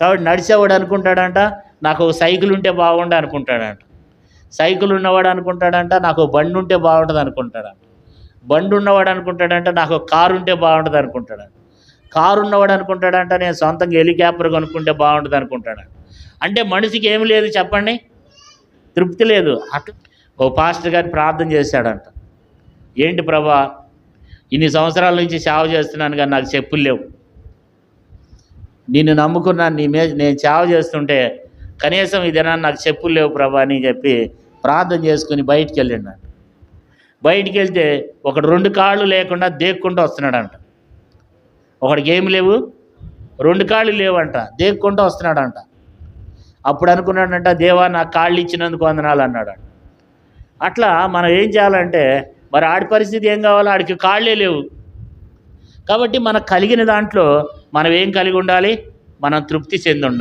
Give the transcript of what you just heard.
కాబట్టి నడిచేవాడు అనుకుంటాడంట నాకు సైకిల్ ఉంటే బాగుండు అనుకుంటాడంట. సైకిల్ ఉన్నవాడు అనుకుంటాడంట నాకు బండి ఉంటే బాగుంటుంది అనుకుంటాడంట. బండి ఉన్నవాడు అనుకుంటాడంట నాకు కారు ఉంటే బాగుంటుంది అనుకుంటాడంట. కారు ఉన్నవాడు అనుకుంటాడంట నేను సొంతంగా హెలికాప్టర్ కొనుక్కుంటే బాగుంటుంది అనుకుంటాడంట. అంటే మనిషికి ఏమి లేదు చెప్పండి? తృప్తి లేదు. అట్లా ఓ పాస్టర్ గారు ప్రార్థన చేశాడంట. ఏంటి ప్రభా ఇన్ని సంవత్సరాల నుంచి సేవ చేస్తున్నాను కానీ నాకు చెప్పులు లేవు. నిన్ను నమ్ముకున్నాను నీ మీద నేను సేవ చేస్తుంటే కనీసం ఇదేనా నాకు చెప్పులు లేవు ప్రభా అని చెప్పి ప్రార్థన చేసుకుని బయటికి వెళ్ళిండు బయటికి వెళ్తే ఒకడు రెండు కాళ్ళు లేకుండా దేక్కుంటూ వస్తున్నాడంట. ఒకడికి ఏమి లేవు? రెండు కాళ్ళు లేవంట. దేక్కుంటూ వస్తున్నాడంట. అప్పుడు అనుకున్నాడంట దేవా నాకు కాళ్ళు ఇచ్చినందుకు వందనాలు అన్నాడు అట్లా మనం ఏం చేయాలంటే మరి ఆడి పరిస్థితి ఏం కావాలో ఆడికి కాళ్ళే లేవు. కాబట్టి మనకు కలిగిన దాంట్లో మనం ఏం కలిగి ఉండాలి? మనం తృప్తి చెంది ఉండాలి